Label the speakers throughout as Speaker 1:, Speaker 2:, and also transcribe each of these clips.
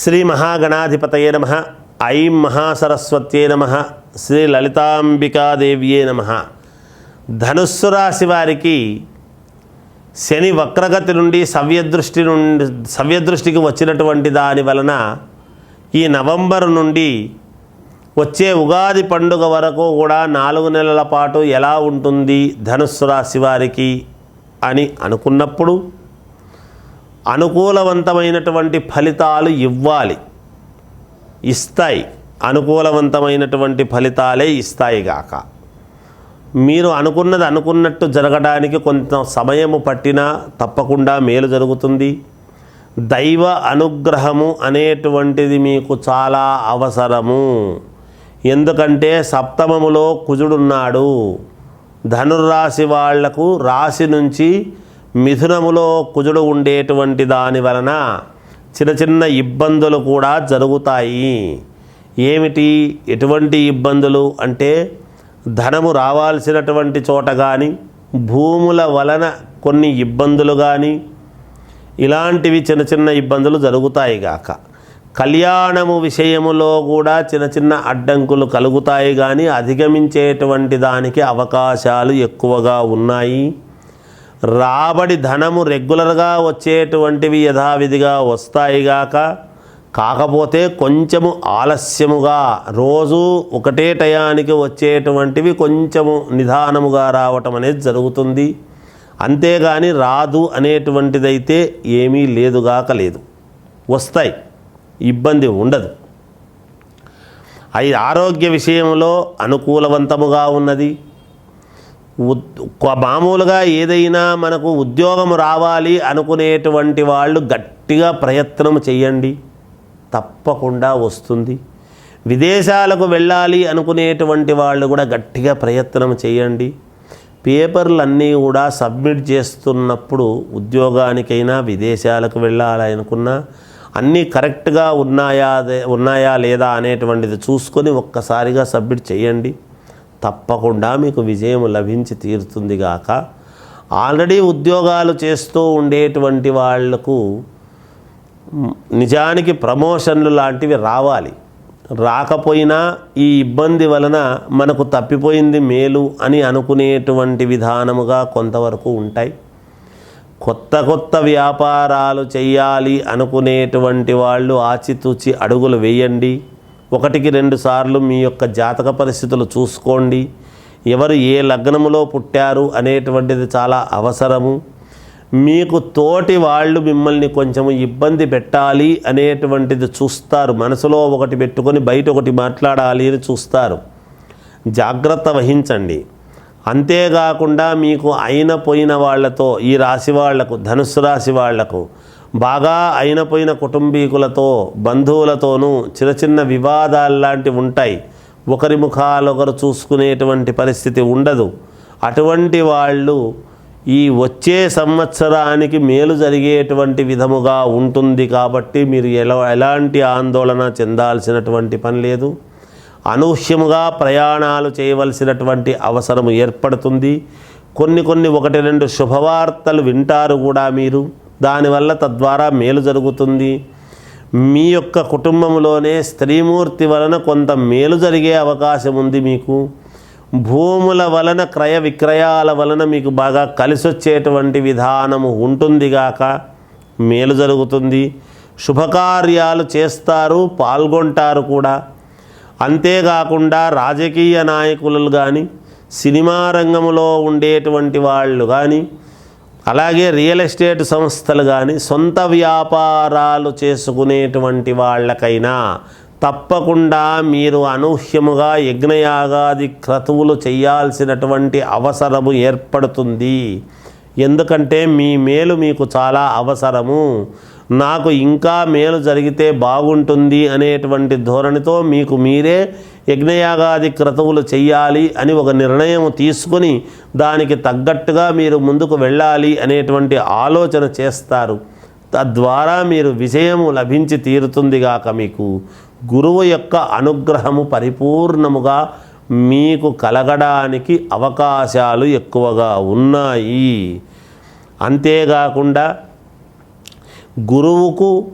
Speaker 1: శ్రీ మహాగణాధిపతయే నమ. ఐం మహాసరస్వత్యే నమ. శ్రీ లలితాంబికాదేవ్యే నమ. ధనుస్సు రాశి వారికి శని వక్రగతి నుండి సవ్యదృష్టి నుండి సవ్యదృష్టికి వచ్చినటువంటి దాని వలన ఈ నవంబర్ నుండి వచ్చే ఉగాది పండుగ వరకు కూడా నాలుగు నెలల పాటు ఎలా ఉంటుంది ధనుస్సు రాశి వారికి అని అనుకున్నప్పుడు అనుకూలవంతమైనటువంటి ఫలితాలు ఇవ్వాలి. ఇస్తాయి. అనుకూలవంతమైనటువంటి ఫలితాలే ఇస్తాయి గాక. మీరు అనుకున్నది అనుకున్నట్టు జరగడానికి కొంత సమయము పట్టినా తప్పకుండా మేలు జరుగుతుంది. దైవ అనుగ్రహము అనేటువంటిది మీకు చాలా అవసరము. ఎందుకంటే సప్తమములో కుజుడున్నాడు ధనుర్రాశి వాళ్ళకు రాశి నుంచి మిథునములో కుజుడు ఉండేటువంటి దాని వలన చిన్న చిన్న ఇబ్బందులు కూడా జరుగుతాయి. ఏమిటి? ఎటువంటి ఇబ్బందులు? అంటే ధనము రావాల్సినటువంటి చోట కానీ భూముల వలన కొన్ని ఇబ్బందులు కానీ ఇలాంటివి చిన్న చిన్న ఇబ్బందులు జరుగుతాయి గాక. కళ్యాణము విషయములో కూడా చిన్న చిన్న అడ్డంకులు కలుగుతాయి కానీ అధిగమించేటువంటి దానికి అవకాశాలు ఎక్కువగా ఉన్నాయి. రాబడి ధనము రెగ్యులర్గా వచ్చేటువంటివి యథావిధిగా వస్తాయి గాక కాకపోతే కొంచెము ఆలస్యముగా రోజు ఒకటే టయానికి వచ్చేటువంటివి కొంచెము నిదానముగా రావటం అనేది జరుగుతుంది. అంతేగాని రాదు అనేటువంటిదైతే ఏమీ లేదుగాక లేదు. వస్తాయి. ఇబ్బంది ఉండదు. అయి ఆరోగ్య విషయంలో అనుకూలవంతముగా ఉన్నది. మామూలుగా ఏదైనా మనకు ఉద్యోగం రావాలి అనుకునేటువంటి వాళ్ళు గట్టిగా ప్రయత్నం చేయండి తప్పకుండా వస్తుంది. విదేశాలకు వెళ్ళాలి అనుకునేటువంటి వాళ్ళు కూడా గట్టిగా ప్రయత్నం చేయండి పేపర్లన్నీ కూడా సబ్మిట్ చేస్తున్నప్పుడు ఉద్యోగానికైనా విదేశాలకు వెళ్ళాలి అనుకున్నా అన్నీ కరెక్ట్గా ఉన్నాయా ఉన్నాయా లేదా అనేటువంటిది చూసుకొని ఒక్కసారిగా సబ్మిట్ చేయండి తప్పకుండా మీకు విజయం లభించి తీరుతుంది గాక. ఆల్రెడీ ఉద్యోగాలు చేస్తూ ఉండేటువంటి వాళ్ళకు నిజానికి ప్రమోషన్లు లాంటివి రావాలి. రాకపోయినా ఈ ఇబ్బంది వలన మనకు తప్పిపోయింది మేలు అని అనుకునేటువంటి విధానముగా కొంతవరకు ఉంటాయి. కొత్త కొత్త వ్యాపారాలు చేయాలి అనుకునేటువంటి వాళ్ళు ఆచితూచి అడుగులు వేయండి. ఒకటికి రెండు సార్లు మీ యొక్క జాతక పరిస్థితులు చూసుకోండి. ఎవరు ఏ లగ్నములో పుట్టారు అనేటువంటిది చాలా అవసరము. మీకు తోటి వాళ్ళు మిమ్మల్ని కొంచెం ఇబ్బంది పెట్టాలి అనేటువంటిది చూస్తారు. మనసులో ఒకటి పెట్టుకొని బయట ఒకటి మాట్లాడాలి అని చూస్తారు. జాగ్రత్త వహించండి. అంతేకాకుండా మీకు అయిన పోయిన వాళ్ళతో ఈ రాశి వాళ్ళకు ధనుస్సు రాశి వాళ్ళకు బాగా అయిన పోయిన కుటుంబీకులతో బంధువులతోనూ చిన్న చిన్న వివాదాలు లాంటివి ఉంటాయి. ఒకరి ముఖాలొకరు చూసుకునేటువంటి పరిస్థితి ఉండదు. అటువంటి వాళ్ళు ఈ వచ్చే సంవత్సరానికి మేలు జరిగేటువంటి విధముగా ఉంటుంది కాబట్టి మీరు ఎలా ఎలాంటి ఆందోళన చెందాల్సినటువంటి పని లేదు. అనూహ్యముగా ప్రయాణాలు చేయవలసినటువంటి అవసరం ఏర్పడుతుంది. కొన్ని కొన్ని ఒకటి రెండు శుభవార్తలు వింటారు కూడా మీరు. దానివల్ల తద్వారా మేలు జరుగుతుంది. మీ యొక్క కుటుంబంలోనే స్త్రీమూర్తి వలన కొంత మేలు జరిగే అవకాశం ఉంది మీకు. భూముల వలన క్రయ విక్రయాల వలన మీకు బాగా కలిసొచ్చేటువంటి విధానము ఉంటుంది గాక మేలు జరుగుతుంది. శుభకార్యాలు చేస్తారు పాల్గొంటారు కూడా. అంతేకాకుండా రాజకీయ నాయకులు కానీ సినిమా రంగంలో ఉండేటువంటి వాళ్ళు కానీ అలాగే రియల్ ఎస్టేట్ సంస్థలు కానీ సొంత వ్యాపారాలు చేసుకునేటువంటి వాళ్ళకైనా తప్పకుండా మీరు అనూహ్యముగా యజ్ఞయాగాది క్రతువులు చేయాల్సినటువంటి అవసరము ఏర్పడుతుంది. ఎందుకంటే మీ మేలు మీకు చాలా అవసరము. నాకు ఇంకా మేలు జరిగితే బాగుంటుంది అనేటువంటి ధోరణితో మీకు మీరే యజ్ఞయాగాది క్రతువులు చెయ్యాలి అని ఒక నిర్ణయం తీసుకొని దానికి తగ్గట్టుగా మీరు ముందుకు వెళ్ళాలి అనేటువంటి ఆలోచన చేస్తారు. తద్వారా మీరు విజయము లభించి తీరుతుందిగాక మీకు. గురువు యొక్క అనుగ్రహము పరిపూర్ణముగా మీకు కలగడానికి అవకాశాలు ఎక్కువగా ఉన్నాయి. అంతేకాకుండా గురువుకు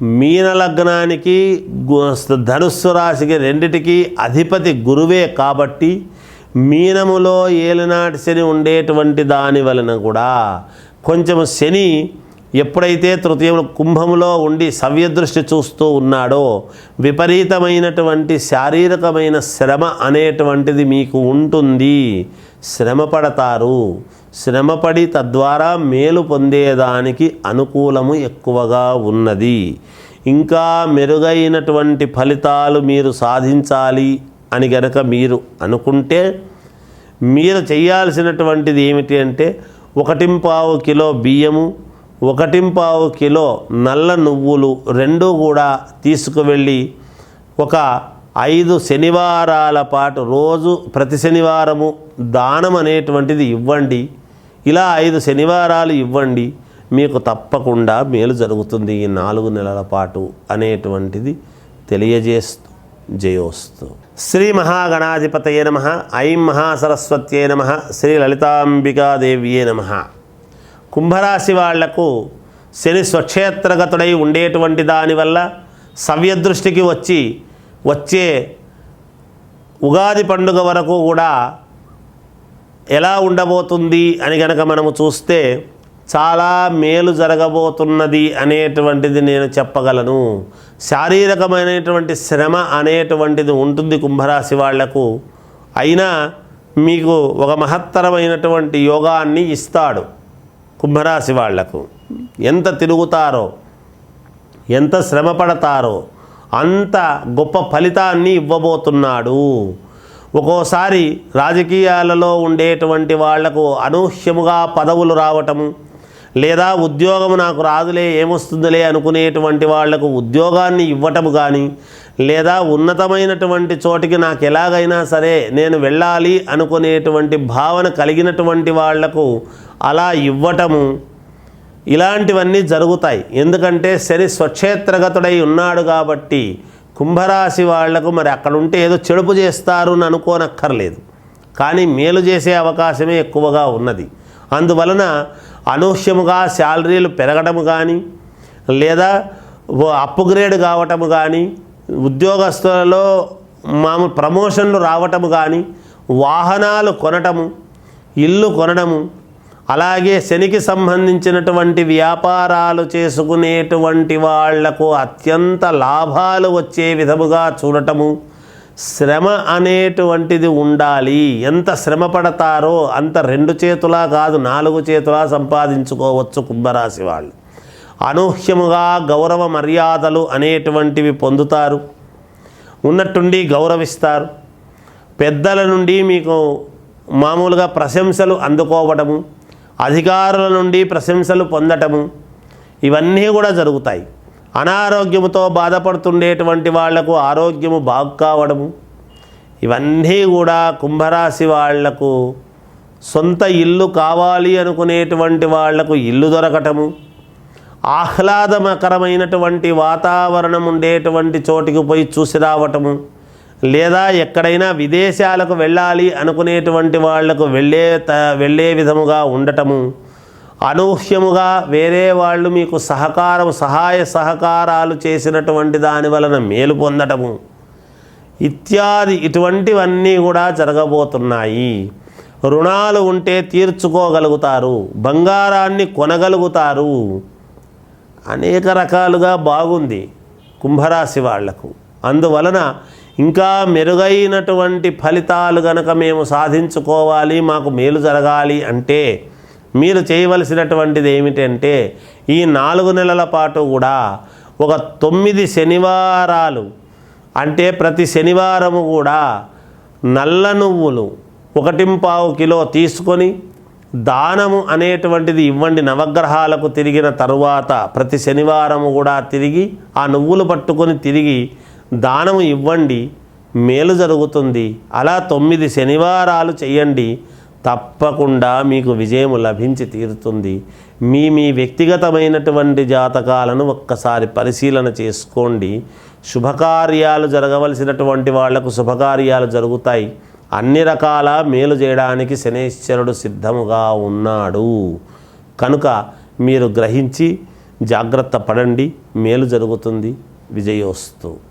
Speaker 1: మీన లగ్నానికి ధనుస్సు రాశికి రెండిటికి అధిపతి గురువే కాబట్టి మీనములో ఏలినాటి శని ఉండేటువంటి దాని వలన కూడా కొంచెం శని ఎప్పుడైతే తృతీయంలో కుంభములో ఉండి సవ్యదృష్టి చూస్తూ ఉన్నాడో విపరీతమైనటువంటి శారీరకమైన శ్రమ అనేటువంటిది మీకు ఉంటుంది. శ్రమపడతారు. శ్రమపడి తద్వారా మేలు పొందేదానికి అనుకూలము ఎక్కువగా ఉన్నది. ఇంకా మెరుగైనటువంటి ఫలితాలు మీరు సాధించాలి అని గనక మీరు అనుకుంటే మీరు చేయాల్సినటువంటిది ఏమిటి అంటే ఒకటింపావు కిలో బియ్యము ఒకటింపావు కిలో నల్ల నువ్వులు రెండూ కూడా తీసుకువెళ్ళి ఒక ఐదు శనివారాల పాటు రోజు ప్రతి శనివారము దానం అనేటువంటిది ఇవ్వండి. ఇలా ఐదు శనివారాలు ఇవ్వండి. మీకు తప్పకుండా మేలు జరుగుతుంది ఈ నాలుగు నెలల పాటు అనేటువంటిది తెలియజేస్తూ జయోస్తు. శ్రీ మహాగణాధిపతయే నమ. ఐం మహాసరస్వత్యే నమ. శ్రీ లలితాంబికాదేవ్యే నమ. కుంభరాశి వాళ్ళకు శని స్వక్షేత్రగతుడై ఉండేటువంటి దానివల్ల సవ్యదృష్టికి వచ్చి వచ్చే ఉగాది పండుగ వరకు కూడా ఎలా ఉండబోతుంది అని గనక మనము చూస్తే చాలా మేలు జరగబోతున్నది అనేటువంటిది నేను చెప్పగలను. శారీరకమైనటువంటి శ్రమ అనేటువంటిది ఉంటుంది కుంభరాశి వాళ్ళకు. అయినా మీకు ఒక మహత్తరమైనటువంటి యోగాన్ని ఇస్తాడు కుంభరాశి వాళ్ళకు. ఎంత తిరుగుతారో ఎంత శ్రమ పడతారో అంత గొప్ప ఫలితాన్ని ఇవ్వబోతున్నాడు. ఒక్కోసారి రాజకీయాలలో ఉండేటువంటి వాళ్ళకు అనూహ్యముగా పదవులు రావటము లేదా ఉద్యోగం నాకు రాదులే ఏమొస్తుందిలే అనుకునేటువంటి వాళ్ళకు ఉద్యోగాన్ని ఇవ్వటము కానీ లేదా ఉన్నతమైనటువంటి చోటికి నాకు ఎలాగైనా సరే నేను వెళ్ళాలి అనుకునేటువంటి భావన కలిగినటువంటి వాళ్ళకు అలా ఇవ్వటము ఇలాంటివన్నీ జరుగుతాయి. ఎందుకంటే శని స్వక్షేత్రగతుడై ఉన్నాడు కాబట్టి కుంభరాశి వాళ్ళకు మరి అక్కడ ఉంటే ఏదో చెడుపు చేస్తారు అని అనుకోనక్కర్లేదు. కానీ మేలు చేసే అవకాశమే ఎక్కువగా ఉన్నది. అందువలన అనూహ్యముగా శాలరీలు పెరగడం కానీ లేదా అప్గ్రేడ్ కావటము కానీ ఉద్యోగస్తులలో మామూలు ప్రమోషన్లు రావటము కానీ వాహనాలు కొనటము ఇల్లు కొనడము అలాగే శనికి సంబంధించినటువంటి వ్యాపారాలు చేసుకునేటువంటి వాళ్ళకు అత్యంత లాభాలు వచ్చే విధముగా చూడటము శ్రమ అనేటువంటిది ఉండాలి. ఎంత శ్రమ పడతారో అంత రెండు చేతులా కాదు నాలుగు చేతులా సంపాదించుకోవచ్చు కుంభరాశి వాళ్ళు. అనూహ్యముగా గౌరవ మర్యాదలు అనేటువంటివి పొందుతారు ఉన్నట్టుండి గౌరవిస్తారు. పెద్దల నుండి మీకు మామూలుగా ప్రశంసలు అందుకోవడము అధికారుల నుండి ప్రశంసలు పొందటము ఇవన్నీ కూడా జరుగుతాయి. అనారోగ్యముతో బాధపడుతుండేటువంటి వాళ్ళకు ఆరోగ్యము బాగు కావడము ఇవన్నీ కూడా కుంభరాశి వాళ్ళకు సొంత ఇల్లు కావాలి అనుకునేటువంటి వాళ్ళకు ఇల్లు దొరకటము ఆహ్లాదకరమైనటువంటి వాతావరణం ఉండేటువంటి చోటికి పోయి చూసి రావటము లేదా ఎక్కడైనా విదేశాలకు వెళ్ళాలి అనుకునేటువంటి వాళ్ళకు వెళ్ళే త వెళ్ళే విధముగా ఉండటము అనూహ్యముగా వేరే వాళ్ళు మీకు సహకారం సహాయ సహకారాలు చేసినటువంటి దాని వలన మేలు పొందటము ఇత్యాది ఇటువంటివన్నీ కూడా జరగబోతున్నాయి. రుణాలు ఉంటే తీర్చుకోగలుగుతారు బంగారాన్ని కొనగలుగుతారు. అనేక రకాలుగా బాగుంది కుంభరాశి వాళ్ళకు. అందువలన ఇంకా మెరుగైనటువంటి ఫలితాలు గనక మేము సాధించుకోవాలి మాకు మేలు జరగాలి అంటే మీరు చేయవలసినటువంటిది ఏమిటంటే ఈ నాలుగు నెలల పాటు కూడా ఒక తొమ్మిది శనివారాలు అంటే ప్రతి శనివారము కూడా నల్ల నువ్వులు ఒకటింపావు కిలో తీసుకొని దానము అనేటువంటిది ఇవ్వండి నవగ్రహాలకు తిరిగిన తరువాత ప్రతి శనివారము కూడా తిరిగి ఆ నువ్వులు పట్టుకొని తిరిగి దానము ఇవ్వండి మేలు జరుగుతుంది. అలా తొమ్మిది శనివారాలు చేయండి తప్పకుండా మీకు విజయం లభించి తీరుతుంది. మీ మీ వ్యక్తిగతమైనటువంటి జాతకాలను ఒక్కసారి పరిశీలన చేసుకోండి. శుభకార్యాలు జరగవలసినటువంటి వాళ్ళకు శుభకార్యాలు జరుగుతాయి. అన్ని రకాల మేలు చేయడానికి శనేశ్వరుడు సిద్ధముగా ఉన్నాడు. కనుక మీరు గ్రహించి జాగ్రత్త పడండి మేలు జరుగుతుంది. విజయోస్తు.